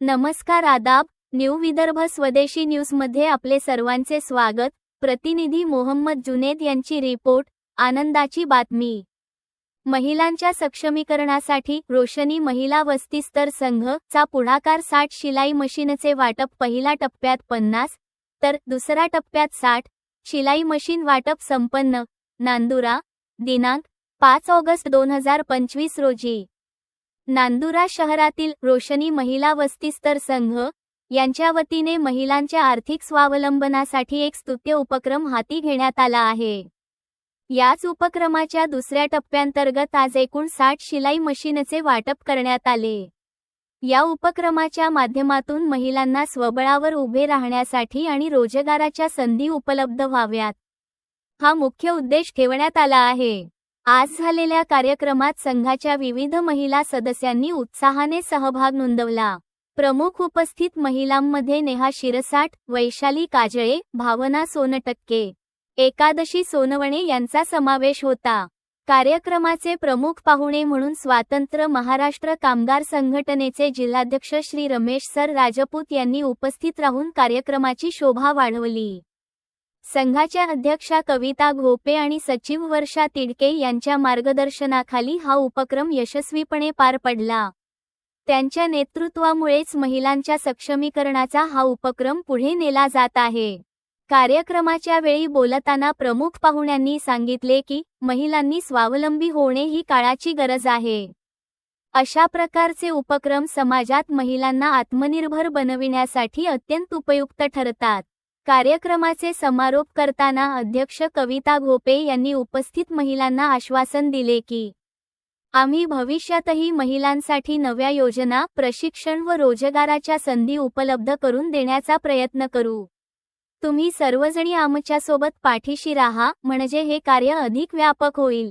नमस्कार आदाब न्यू विदर्भ स्वदेशी न्यूजमध्ये आपले सर्वांचे स्वागत. प्रतिनिधी मोहम्मद जुनेद यांची रिपोर्ट आनंदाची बातमी. महिलांच्या सक्षमीकरणासाठी रोशनी महिला वस्तीस्तर संघ चा पुढाकार साठ शिलाई मशीनचे वाटप पहिल्या टप्प्यात पन्नास तर दुसऱ्या टप्प्यात साठ. शिलाई मशीन वाटप संपन्न. नांदुरा दिनांक पाच ऑगस्ट दोन हजार पंचवीस रोजी. नांदुरा शहरातील रोशनी महिला वस्तीस्तर संघ यांच्या वतीने महिलांच्या आर्थिक स्वावलंबनासाठी एक स्तुत्य उपक्रम हाती घेण्यात आला आहे. याच उपक्रमाच्या दुसऱ्या टप्प्यांतर्गत आज एकूण साठ शिलाई मशीनचे वाटप करण्यात आले. या उपक्रमाच्या माध्यमातून महिलांना स्वबळावर उभे राहण्यासाठी आणि रोजगाराच्या संधी उपलब्ध व्हाव्यात. हा मुख्य उद्देश ठेवण्यात आला आहे. आज झालेल्या कार्यक्रमात संघाच्या विविध महिला सदस्यांनी उत्साहाने सहभाग नोंदवला. प्रमुख उपस्थित महिलांमध्ये नेहा शिरसाट वैशाली काजळे भावना सोनटक्के एकादशी सोनवणे यांचा समावेश होता. कार्यक्रमाचे प्रमुख पाहुणे म्हणून स्वातंत्र्य महाराष्ट्र कामगार संघटनेचे जिल्हाध्यक्ष श्री रमेश सर राजपूत यांनी उपस्थित राहून कार्यक्रमाची शोभा वाढवली. संघाच्या अध्यक्षा कविता घोपे आणि सचिव वर्षा तिडके यांच्या मार्गदर्शनाखाली हा उपक्रम यशस्वीपणे पार पडला. त्यांच्या नेतृत्वामुळेच महिलांच्या सक्षमीकरणाचा हा उपक्रम पुढे नेला जात आहे. कार्यक्रमाच्या वेळी बोलताना प्रमुख पाहुण्यांनी सांगितले की महिलांनी स्वावलंबी होणे ही काळाची गरज आहे. अशा प्रकारचे उपक्रम समाजात महिलांना आत्मनिर्भर बनविण्यासाठी अत्यंत उपयुक्त ठरतात. कार्यक्रमाचे समारोप करताना अध्यक्ष कविता घोपे यांनी उपस्थित महिलांना आश्वासन दिले की आम्ही भविष्यातही महिलांसाठी नव्या योजना प्रशिक्षण व रोजगाराच्या संधी उपलब्ध करून देण्याचा प्रयत्न करू. तुम्ही सर्वजणी आमच्यासोबत पाठीशी राहा म्हणजे हे कार्य अधिक व्यापक होईल.